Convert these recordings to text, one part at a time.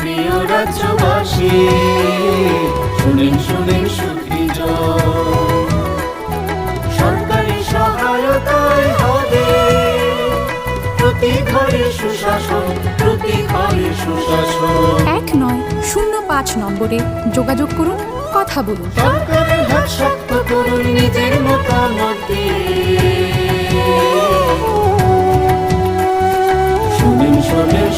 প্রিয় রাজ্যবাসী। শুনেন শুনেন সুখী সরকারি সহায়তায় হবে। প্রতি ঘরে সুশাসন প্রতি ঘরে সুশাসন। এক নয় শূন্য পাঁচ নম্বরে যোগাযোগ করুন কথা বলুন। সরকারের হাত শক্ত করুন নিজের মতামত দিয়ে।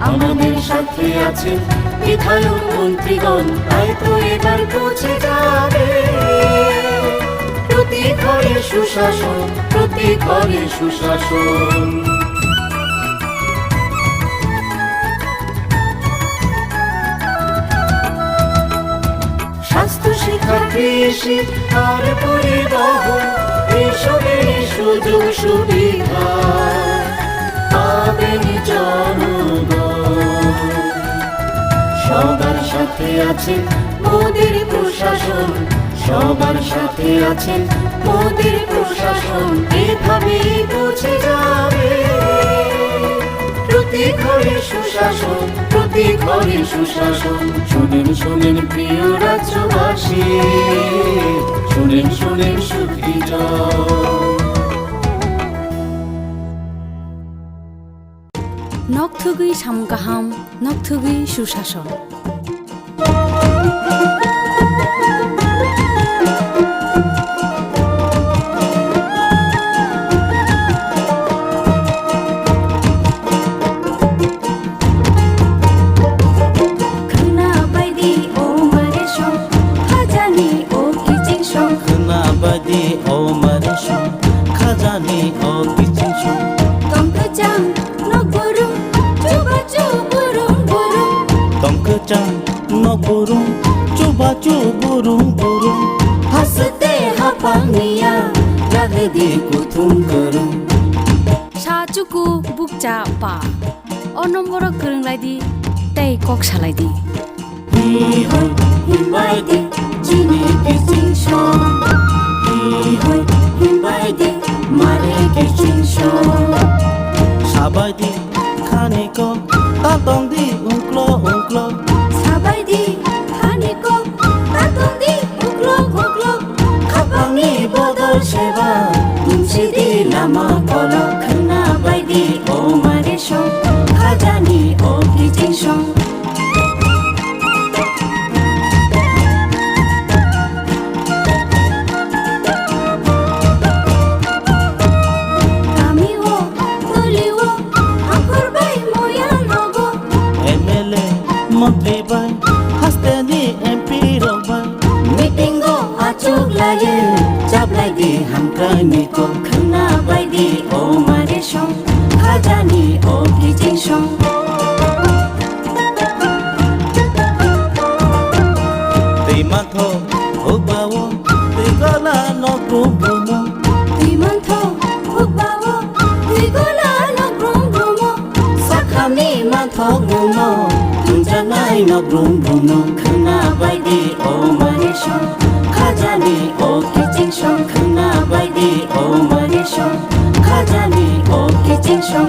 আমাদের সাথে আছেন বিধায়ক মন্ত্রীগণ তাই তো এবার পৌঁছে যাবে। প্রতি ঘরে সুশাসন, প্রতি ঘরে সুশাসন। স্বাস্থ্য শিক্ষা কৃষি এসবের সুযোগ সুবিধা পাবেন সাথে আছেন মোদের প্রশাসন। সবার সাথে আছেন মোদের প্রশাসন। এভাবে পৌঁছে যাবে। প্রতি ঘরে সুশাসন, প্রতি ঘরে সুশাসন। শুনেন শুনেন প্রিয় রাজ্যবাসী। শুনেন শুনেন সুখী নকথুগুই সামগাহাম নকথুগুই সুশাসন। দি ও মারেশু খাজানি ও পিচিশু তঙ্ক চাং নগুরু চুবা চুবুরুম বুরুম তঙ্ক চাং নগুরুম চুবা চুবুরুম বুরুম হাসতে হাপানিয়া রাগদি কুথুম করুম সাচুকু বুকচা পা অনম্বর গরংলাইদি তাই কক সালাইদি হিমাইদি চিনি কিসিং সং Hoi, hibaydi, mare kechin sho Sabaydi, kaneko, tatongdi, unklo, unklo Sabaydi, kaneko, tatongdi, unklo, unklo Kapangi bodol sheba, umsidi lama kolok लायो जाब्लायदि हामक्रानि खोना बायदि ओ मारे सं खाजानि ओ गिजिं सं दैमाथ' होबावो दैगला न'खौ ब्रह्म दैमाथ' होबावो दैगला न'खौ ब्रह्म साखामि माथ' गुम दुंजानाय न'खौ ब्रह्म खोना बायदि ओ मारे सं খাজানি ও কিচিং সং খান্না বাইদি ও মারি সং খাজানি ও কিচিং সং